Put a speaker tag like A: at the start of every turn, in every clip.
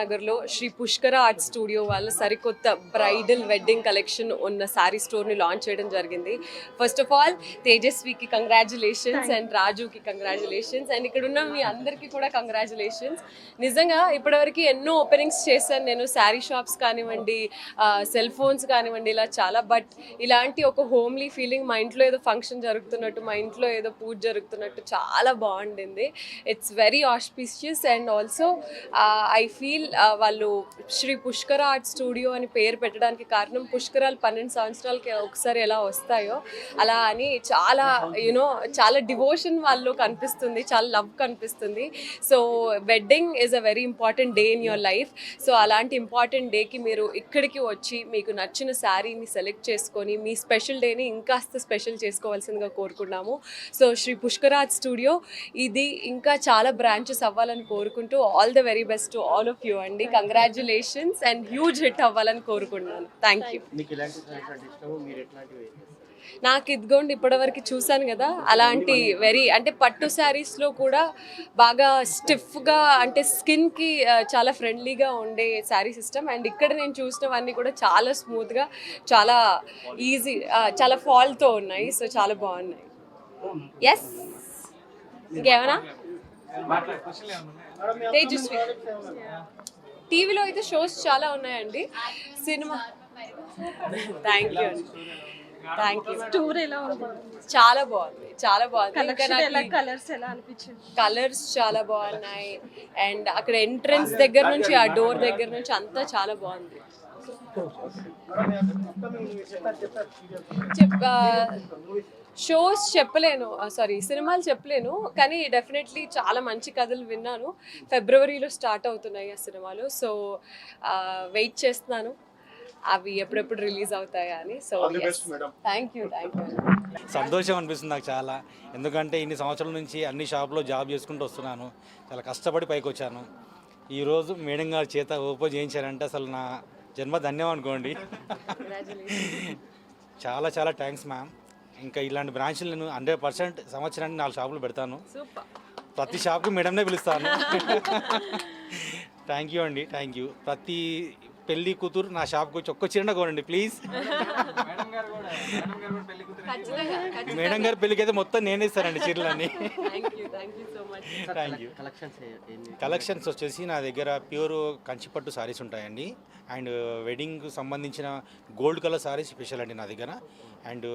A: నగర్లో శ్రీ పుష్కర art studio వాళ్ళ సరికొత్త బ్రైడల్ వెడ్డింగ్ కలెక్షన్ ఉన్న శారీ స్టోర్ని లాంచ్ చేయడం జరిగింది. ఫస్ట్ ఆఫ్ ఆల్ తేజస్వికి కంగ్రాచులేషన్స్ అండ్ రాజుకి కంగ్రాచులేషన్స్ అండ్ ఇక్కడ ఉన్న మీ అందరికీ కూడా కంగ్రాచులేషన్స్ నిజంగా ఇప్పటివరకు ఎన్నో ఓపెనింగ్స్ చేశాను నేను. శారీ షాప్స్ కానివ్వండి సెల్ ఫోన్స్ కానివ్వండి ఇలా చాలా. బట్ ఇలాంటి ఒక హోమ్లీ ఫీలింగ్ మా ఇంట్లో ఏదో ఫంక్షన్ జరుగుతున్నట్టు మా ఇంట్లో ఏదో పూజ జరుగుతున్నట్టు చాలా బాగుండింది. It's very auspicious and also I feel వాళ్ళు శ్రీ పుష్కర ఆర్ట్ స్టూడియో అని పేరు పెట్టడానికి కారణం పుష్కరాలు పన్నెండు సంవత్సరాలకి ఒకసారి ఎలా వస్తాయో అలా అని చాలా యూనో చాలా డివోషన్ వాళ్ళు కనిపిస్తుంది చాలా లవ్ కనిపిస్తుంది. So wedding is a very important day in your life so అలాంటి ఇంపార్టెంట్ డేకి మీరు ఇక్కడికి వచ్చి మీకు నచ్చిన శారీని సెలెక్ట్ చేసుకొని మీ స్పెషల్ డేని ఇంకాస్త స్పెషల్ చేసుకోవాల్సిందిగా కోరుకున్నాము సో శ్రీ పుష్కరాజ్ స్టూడియో ఇది ఇంకా చాలా బ్రాంచెస్ అవ్వాలని కోరుకుంటూ all the very best all of you అండి. కంగ్రాచులేషన్స్ అండ్ హ్యూజ్ హిట్ అవ్వాలని కోరుకుంటున్నాను. థ్యాంక్ యూ నాకు ఇదిగోండి ఇప్పటివరకు చూశాను కదా అలాంటి వెరీ అంటే పట్టు శారీస్లో కూడా బాగా స్టిఫ్గా అంటే స్కిన్కి చాలా ఫ్రెండ్లీగా ఉండే శారీ సిస్టమ్ అండ్ ఇక్కడ నేను చూసినవన్నీ కూడా చాలా స్మూత్గా చాలా ఈజీ చాలా ఫాల్తో ఉన్నాయి. సో చాలా బాగున్నాయి. ఎస్ ఇంకేమైనా తేజస్వి టీవీలో అయితే షోస్ చాలా ఉన్నాయండి. సినిమా థ్యాంక్ యూ అండి థ్యాంక్ యూ
B: టూర్ ఎలా ఉంది
A: చాలా బాగుంది. చాలా బాగుంది.
B: కలర్స్ ఎలా అనిపించింది?
A: కలర్స్ చాలా బాగున్నాయి. అండ్ అక్కడ ఎంట్రన్స్ దగ్గర నుంచి ఆ డోర్ దగ్గర నుంచి అంతా చాలా బాగుంది. చెప్ షోస్ చెప్పలేను. సారీ సినిమాలు చెప్పలేను. కానీ డెఫినెట్లీ చాలా మంచి కథలు విన్నాను. ఫిబ్రవరిలో స్టార్ట్ అవుతున్నాయి ఆ సినిమాలు. సో వెయిట్ చేస్తున్నాను. అవి ఎప్పుడెప్పుడు రిలీజ్ అవుతాయా అని. So thank you thank you
C: సంతోషం అనిపిస్తుంది నాకు చాలా. ఎందుకంటే ఇన్ని సంవత్సరాల నుంచి అన్ని షాపులో జాబ్ చేసుకుంటూ వస్తున్నాను. చాలా కష్టపడి పైకి వచ్చాను. ఈరోజు మేడం గారి చేత ఓపెన్ చేయించారంటే అసలు నా జన్మ ధన్యం అనుకోండి. చాలా చాలా థ్యాంక్స్ మ్యామ్ ఇంకా ఇలాంటి బ్రాంచ్లు నేను హండ్రెడ్ పర్సెంట్ సంవత్సరానికి నాలుగు షాపులు పెడతాను.
A: సూపర్.
C: ప్రతి షాప్కి మేడంనే పిలుస్తాను. థ్యాంక్ యూ అండి థ్యాంక్ యూ ప్రతి పెళ్ళి కూతురు నా షాప్కి వచ్చి ఒక్క చీరన కొనండి ప్లీజ్ మేడం గారి పెళ్ళికి అయితే మొత్తం నేనే ఇస్తానండి చీరలన్నీ.
A: థ్యాంక్ యూ
D: కలెక్షన్స్
C: వచ్చేసి నా దగ్గర ప్యూర్ కంచిపట్టు సారీస్ ఉంటాయండి. అండ్ వెడ్డింగ్కి సంబంధించిన గోల్డ్ కలర్ సారీస్ స్పెషల్ అండి నా దగ్గర. అండ్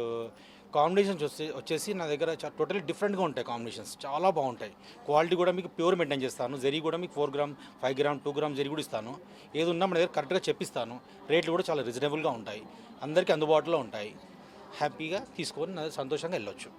C: కాంబినేషన్స్ వచ్చే వచ్చేసి నా దగ్గర టోటలీ డిఫరెంట్గా ఉంటాయి కాంబినేషన్స్ చాలా బాగుంటాయి. క్వాలిటీ కూడా మీకు ప్యూర్ మెయింటైన్ చేస్తాను. జరీ కూడా మీకు four gram five gram two gram zari కూడా ఇస్తాను. ఏది ఉన్నా మన దగ్గర కరెక్ట్గా చెప్పిస్తాను. రేట్లు కూడా చాలా రీజనబుల్గా ఉంటాయి. అందరికీ అందుబాటులో ఉంటాయి. హ్యాపీగా తీసుకొని సంతోషంగా వెళ్ళొచ్చు.